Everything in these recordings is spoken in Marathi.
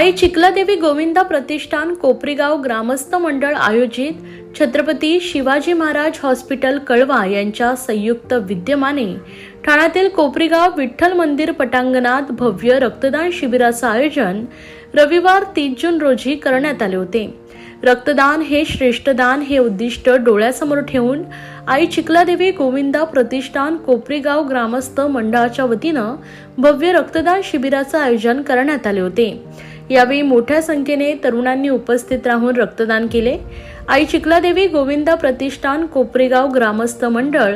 आई चिखलादेवी गोविंदा प्रतिष्ठान कोपरीगाव ग्रामस्थ मंडळ आयोजित छत्रपती शिवाजी महाराज हॉस्पिटल कळवा यांच्या संयुक्त विद्यमाने ठाण्यातील कोपरीगाव विठ्ठल मंदिर पटांगणात भव्य रक्तदान शिबिराचं आयोजन रविवार तीस जून रोजी करण्यात आले होते. रक्तदान हे श्रेष्ठदान हे उद्दिष्ट डोळ्यासमोर ठेवून आई चिखलादेवी गोविंदा प्रतिष्ठान कोपरीगाव ग्रामस्थ मंडळाच्या वतीनं भव्य रक्तदान शिबिराचं आयोजन करण्यात आले होते. यावेळी मोठ्या संख्येने तरुणांनी उपस्थित राहून रक्तदान केले. आई चिखलादेवी गोविंदा प्रतिष्ठान कोपरेगाव ग्रामस्थ मंडळ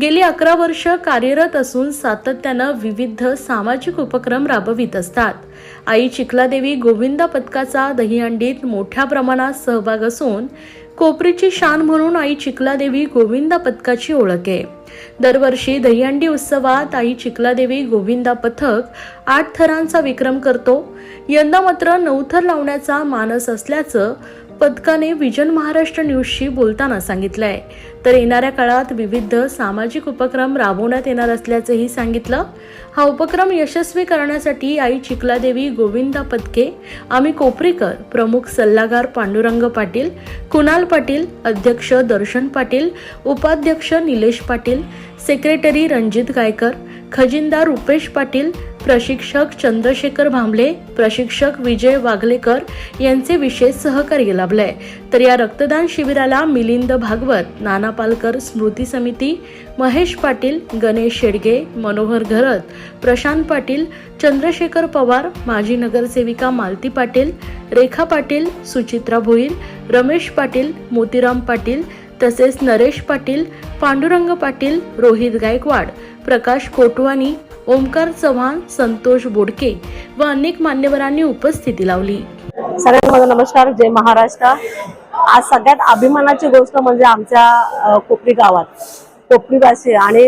गेली अकरा वर्ष कार्यरत असून सातत्यानं विविध सामाजिक उपक्रम राबवित असतात. आई चिखलादेवी गोविंदा पथकाचा दहीहंडीत मोठ्या प्रमाणात सहभाग असून कोपरीची शान म्हणून आई चिखलादेवी गोविंदा पथकाची ओळख आहे. दरवर्षी दहीहंडी उत्सवात आई चिखलादेवी गोविंदा पथक आठ थरांचा विक्रम करतो. यंदा मात्र नऊ थर लावण्याचा मानस असल्याचं पथकाने विजन महाराष्ट्र न्यूजशी बोलताना सांगितलं आहे तर येणाऱ्या काळात विविध सामाजिक उपक्रम राबवण्यात येणार असल्याचंही सांगितलं. हा उपक्रम यशस्वी करण्यासाठी आई चिखलादेवी गोविंदा पत्के आम्ही कोपरीकर प्रमुख सल्लागार पांडुरंग पाटील कुणाल पाटील अध्यक्ष दर्शन पाटील उपाध्यक्ष निलेश पाटील सेक्रेटरी रणजित गायकर खजिनदार रुपेश पाटील प्रशिक्षक चंद्रशेखर भांबले प्रशिक्षक विजय वाघलेकर यांचे विशेष सहकार्य लाभलंय. तर या रक्तदान शिबिराला मिलिंद भागवत नाना पालकर स्मृती समिती महेश पाटील गणेश शेडगे मनोहर घरत प्रशांत पाटील चंद्रशेखर पवार माजी नगरसेविका मालती पाटील रेखा पाटील सुचित्रा भोईर रमेश पाटील मोतीराम पाटील तसेच नरेश पाटील पांडुरंग पाटील रोहित गायकवाड प्रकाश कोटवानी ओमकार चव्हाण संतोष बोडके व अनेक मान्यवरांनी उपस्थिती लावली. सगळ्यांना नमस्कार. जय महाराष्ट्र. आज सगळ्यात अभिमानाची गोष्ट म्हणजे आमच्या कोपरी गावात. कोपरीवासी आणि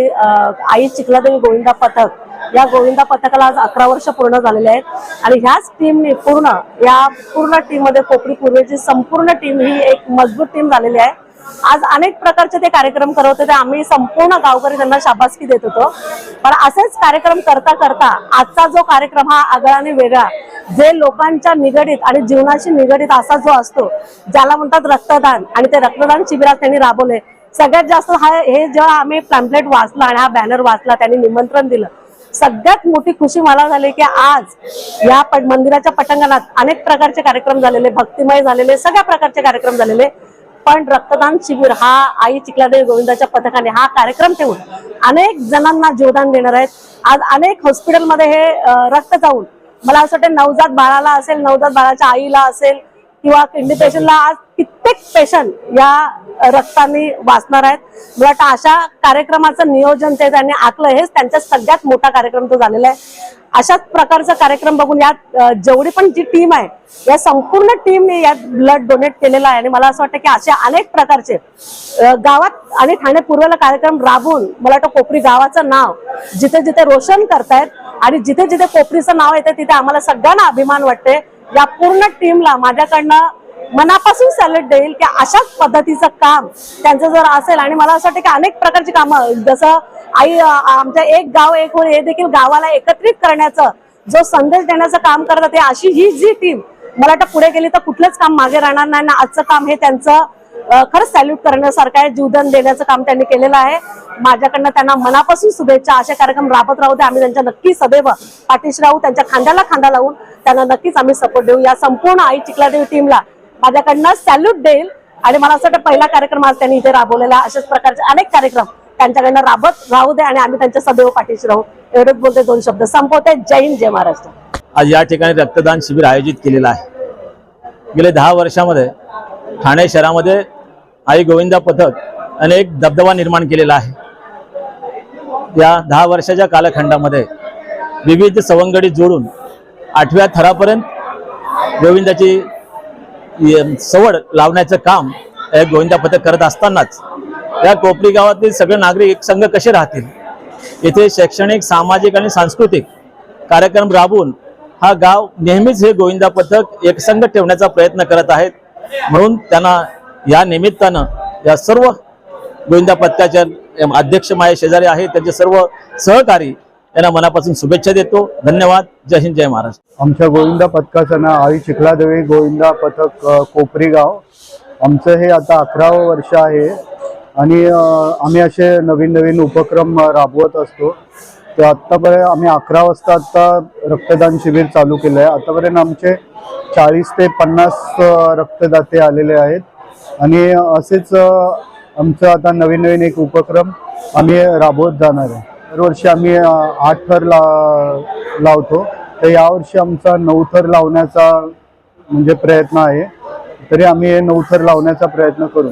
आई चिखलादेवी गोविंदा पथक. या गोविंदा पथकाला आज अकरा वर्ष पूर्ण झालेले आहेत आणि ह्याच टीमने पूर्ण या पूर्ण टीममध्ये कोपरी पूर्वेची संपूर्ण टीम ही एक मजबूत टीम झालेली आहे. आज अनेक प्रकारचे ते कार्यक्रम करत होते आम्ही संपूर्ण गावकरी त्यांना शाबासकी देत होतो. पण असेच कार्यक्रम करता करता आजचा जो कार्यक्रम हा आगळाने वेगळा. जे लोकांच्या निगडीत आणि जीवनाशी निगडीत असा जो असतो ज्याला म्हणतात रक्तदान आणि ते रक्तदान शिबिरात त्यांनी राबवले. सगळ्यात जास्त हा हे जेव्हा आम्ही पॅम्पलेट वाचला आणि हा बॅनर वाचला त्यांनी निमंत्रण दिलं. सगळ्यात मोठी खुशी मला झाली की आज या मंदिराच्या पटांगणात अनेक प्रकारचे कार्यक्रम झालेले भक्तिमय झालेले सगळ्या प्रकारचे कार्यक्रम झालेले. पण रक्तदान शिबिर हा आई चिखलादेवी गोविंदाच्या पथकाने हा कार्यक्रम ठेवून अनेक जणांना जीवदान देणार आहेत. आज अनेक हॉस्पिटलमध्ये हे रक्त जाऊन मला असं वाटतं नवजात बाळाला असेल नवजात बाळाच्या आईला असेल किंवा किडनी पेशंटला आज प्रत्येक पेशंट या रक्ताने वाचणार आहेत. मला वाटतं अशा कार्यक्रमाचं नियोजन ते त्यांनी आखलं हेच त्यांचा सगळ्यात मोठा कार्यक्रम तो झालेला आहे. अशाच प्रकारचा कार्यक्रम बघून यात जेवढी पण जी टीम आहे या संपूर्ण टीमने यात ब्लड डोनेट केलेला आहे. आणि मला असं वाटतं की असे अनेक प्रकारचे गावात आणि ठाणे पूर्वेला कार्यक्रम राबवून मला वाटतं कोपरी गावाचं नाव जिथे जिथे रोशन करतायत आणि जिथे जिथे कोपरीचं नाव येतं तिथे आम्हाला सगळ्यांना अभिमान वाटते या पूर्ण टीमला माझ्याकडनं मनापासून सॅल्यूट देईल की अशाच पद्धतीचं काम त्यांचं जर असेल आणि मला असं वाटतं की अनेक प्रकारची कामं जसं आई आमच्या एक गाव एक होईल हे देखील गावाला एकत्रित करण्याचं जो संदेश देण्याचं काम करतात ते अशी ही जी टीम मला वाटतं पुढे गेली तर कुठलंच काम मागे राहणार नाही ना आजचं काम हे त्यांचं खरंच सॅल्यूट करण्यासारखं आहे जीवदान देण्याचं काम त्यांनी केलेलं आहे. माझ्याकडनं त्यांना मनापासून शुभेच्छा असे कार्यक्रम राबत राहू दे आम्ही त्यांच्या नक्की सदैव पाठीशी राहू त्यांच्या खांद्याला खांदा लावून त्यांना नक्कीच आम्ही सपोर्ट देऊ. या संपूर्ण आई चिखलादेवी टीमला माझ्याकडनं सॅल्यूट देईल. आणि मला असं वाटतं पहिला कार्यक्रम आज त्यांनी इथे राबवलेला अशाच प्रकारचे अनेक कार्यक्रम त्यांच्याकडनं राबत राहू दे आणि आम्ही त्यांच्या सदैव पाठीशी राहू. एवढेच बोलते दोन शब्द. संपवते. जय हिंद जय महाराष्ट्र. आज या ठिकाणी रक्तदान शिबिर आयोजित केलेलं आहे. गेले दहा वर्षामध्ये ठाणे शहरामध्ये आई गोविंदा पथक अनेक दबदबा निर्माण केलेला आहे. या दहा वर्षाच्या कालखंडामध्ये विविध सवंगडी जोडून आठव्या थरापर्यंत गोविंदाची सवड लावण्याचं काम या गोविंदा पथक करत असतानाच या कोपरी गावातील सगळे नागरिक एक संघ कसे राहतील? येथे शैक्षणिक सामाजिक आणि सांस्कृतिक कार्यक्रम राबवून हा गाव नेहमीच हे गोविंदा पथक एकसंघ ठेवण्याचा प्रयत्न करत आहेत. म्हणून त्यांना या निमित्तानं या सर्व गोविंदा पथकाच्या अध्यक्ष माया शेजारी आहेत. त्यांचे सर्व सहकारी त्यांना मनापासून शुभेच्छा देतो. धन्यवाद. जय हिंद जय महाराष्ट्र. आमच्या गोविंदा पथकाचं नाव आई चिखलादेवी गोविंदा पथक कोपरीगाव कोपरी गाव. आमचं हे आता अकरावं वर्ष आहे आणि आम्ही असे नवीन नवीन उपक्रम राबवत असतो. तर आत्तापर्यंत आम्ही अकरा वाजता आत्ता रक्तदान शिबिर चालू केलं आहे आतापर्यंत आमचे चाळीस ते पन्नास रक्तदाते आलेले आहेत. आणि असेच आमचं आता नवीन नवीन एक उपक्रम आम्ही राबवत जाणार आहे. दरवर्षी आम्ही आठ थर ला लावतो. तर यावर्षी आमचा नऊ थर लावण्याचा म्हणजे प्रयत्न आहे. तरी आम्ही हे नऊ थर लावण्याचा प्रयत्न करू.